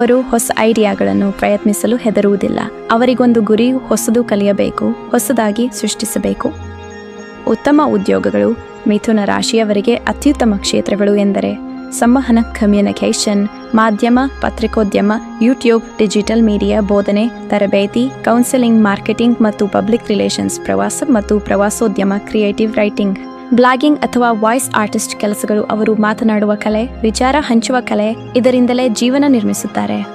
ಅವರು ಹೊಸ ಐಡಿಯಾಗಳನ್ನು ಪ್ರಯತ್ನಿಸಲು ಹೆದರುವುದಿಲ್ಲ. ಅವರಿಗೊಂದು ಗುರಿ ಹೊಸದು ಕಲಿಯಬೇಕು, ಹೊಸದಾಗಿ ಸೃಷ್ಟಿಸಬೇಕು. ಉತ್ತಮ ಉದ್ಯೋಗಗಳು ಮಿಥುನ ರಾಶಿಯವರಿಗೆ ಅತ್ಯುತ್ತಮ ಕ್ಷೇತ್ರಗಳು ಎಂದರೆ ಸಂವಹನ, ಕಮ್ಯುನಿಕೇಷನ್, ಮಾಧ್ಯಮ, ಪತ್ರಿಕೋದ್ಯಮ, ಯೂಟ್ಯೂಬ್, ಡಿಜಿಟಲ್ ಮೀಡಿಯಾ, ಬೋಧನೆ, ತರಬೇತಿ, ಕೌನ್ಸೆಲಿಂಗ್, ಮಾರ್ಕೆಟಿಂಗ್ ಮತ್ತು ಪಬ್ಲಿಕ್ ರಿಲೇಷನ್ಸ್, ಪ್ರವಾಸ ಮತ್ತು ಪ್ರವಾಸೋದ್ಯಮ, ಕ್ರಿಯೇಟಿವ್ ರೈಟಿಂಗ್. ಬ್ಲಾಗಿಂಗ್ ಅಥವಾ ವಾಯ್ಸ್ ಆರ್ಟಿಸ್ಟ್ ಕೆಲಸಗಳು ಅವರು ಮಾತನಾಡುವ ಕಲೆ, ವಿಚಾರ ಹಂಚುವ ಕಲೆ ಇದರಿಂದಲೇ ಜೀವನ ನಿರ್ಮಿಸುತ್ತಾರೆ.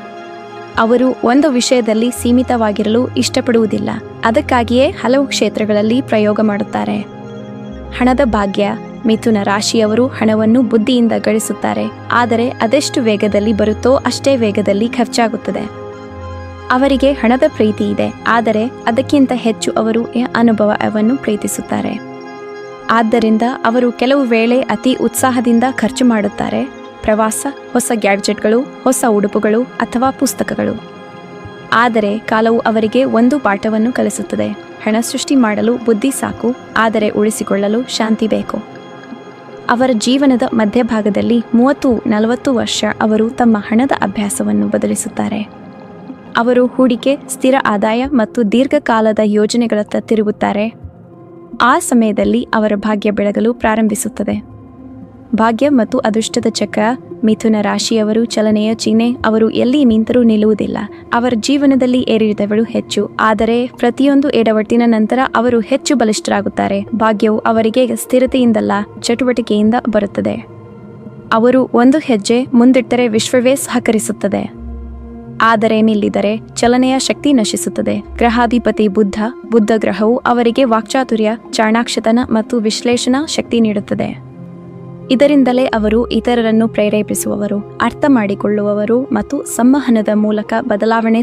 ಅವರು ಒಂದು ವಿಷಯದಲ್ಲಿ ಸೀಮಿತವಾಗಿರಲು ಇಷ್ಟಪಡುವುದಿಲ್ಲ. ಅದಕ್ಕಾಗಿಯೇ ಹಲವು ಕ್ಷೇತ್ರಗಳಲ್ಲಿ ಪ್ರಯೋಗ ಮಾಡುತ್ತಾರೆ. ಹಣದ ಭಾಗ್ಯ, ಮಿಥುನ ರಾಶಿಯವರು ಹಣವನ್ನು ಬುದ್ಧಿಯಿಂದ ಗಳಿಸುತ್ತಾರೆ. ಆದರೆ ಅದೆಷ್ಟು ವೇಗದಲ್ಲಿ ಬರುತ್ತೋ ಅಷ್ಟೇ ವೇಗದಲ್ಲಿ ಖರ್ಚಾಗುತ್ತದೆ. ಅವರಿಗೆ ಹಣದ ಪ್ರೀತಿ ಇದೆ. ಆದರೆ ಅದಕ್ಕಿಂತ ಹೆಚ್ಚು ಅವರು ಅನುಭವವನ್ನು ಪ್ರೀತಿಸುತ್ತಾರೆ. ಆದ್ದರಿಂದ ಅವರು ಕೆಲವು ವೇಳೆ ಅತಿ ಉತ್ಸಾಹದಿಂದ ಖರ್ಚು ಮಾಡುತ್ತಾರೆ. ಪ್ರವಾಸ, ಹೊಸ ಗ್ಯಾಡ್ಜೆಟ್ಗಳು, ಹೊಸ ಉಡುಪುಗಳು ಅಥವಾ ಪುಸ್ತಕಗಳು. ಆದರೆ ಕಾಲವು ಅವರಿಗೆ ಒಂದು ಪಾಠವನ್ನು ಕಲಿಸುತ್ತದೆ. ಹಣ ಸೃಷ್ಟಿ ಮಾಡಲು ಬುದ್ಧಿ ಸಾಕು, ಆದರೆ ಉಳಿಸಿಕೊಳ್ಳಲು ಶಾಂತಿ ಬೇಕು. ಅವರ ಜೀವನದ ಮಧ್ಯಭಾಗದಲ್ಲಿ ಮೂವತ್ತು, ನಲವತ್ತು ವರ್ಷ ಅವರು ತಮ್ಮ ಹಣದ ಅಭ್ಯಾಸವನ್ನು ಬದಲಿಸುತ್ತಾರೆ. ಅವರು ಹೂಡಿಕೆ, ಸ್ಥಿರ ಆದಾಯ ಮತ್ತು ದೀರ್ಘಕಾಲದ ಯೋಜನೆಗಳತ್ತ ತಿರುಗುತ್ತಾರೆ. ಆ ಸಮಯದಲ್ಲಿ ಅವರ ಭಾಗ್ಯ ಬೆಳಗಲು ಪ್ರಾರಂಭಿಸುತ್ತದೆ. ಭಾಗ್ಯ ಮತ್ತು ಅದೃಷ್ಟದ ಚಕ್ರ, ಮಿಥುನ ರಾಶಿಯವರು, ಚಲನೆಯ ಚಿಹ್ನೆ, ಅವರು ಎಲ್ಲಿ ನಿಂತರೂ ನಿಲ್ಲುವುದಿಲ್ಲ. ಅವರ ಜೀವನದಲ್ಲಿ ಏರಿಳಿತಗಳು ಹೆಚ್ಚು, ಆದರೆ ಪ್ರತಿಯೊಂದು ಎಡವಟ್ಟಿನ ನಂತರ ಅವರು ಹೆಚ್ಚು ಬಲಿಷ್ಠರಾಗುತ್ತಾರೆ. ಭಾಗ್ಯವು ಅವರಿಗೆ ಸ್ಥಿರತೆಯಿಂದಲ್ಲ, ಚಟುವಟಿಕೆಯಿಂದ ಬರುತ್ತದೆ. ಅವರು ಒಂದು ಹೆಜ್ಜೆ ಮುಂದಿಟ್ಟರೆ ವಿಶ್ವವೇ ಸಹಕರಿಸುತ್ತದೆ. ಆದರೆ ನಿಲ್ಲಿದರೆ ಚಲನೆಯ ಶಕ್ತಿ ನಶಿಸುತ್ತದೆ. ಗ್ರಹಾಧಿಪತಿ ಬುದ್ಧ ಬುದ್ಧ ಗ್ರಹವು ಅವರಿಗೆ ವಾಕ್ಚಾತುರ್ಯ, ಚಾಣಾಕ್ಷತನ ಮತ್ತು ವಿಶ್ಲೇಷಣಾ ಶಕ್ತಿ ನೀಡುತ್ತದೆ. ಇದರಿಂದಲೇ ಅವರು ಇತರರನ್ನು ಪ್ರೇರೇಪಿಸುವವರು ಅರ್ಥ ಮಾಡಿಕೊಳ್ಳುವವರು ಮತ್ತು ಸಂವಹನದ ಮೂಲಕ ಬದಲಾವಣೆ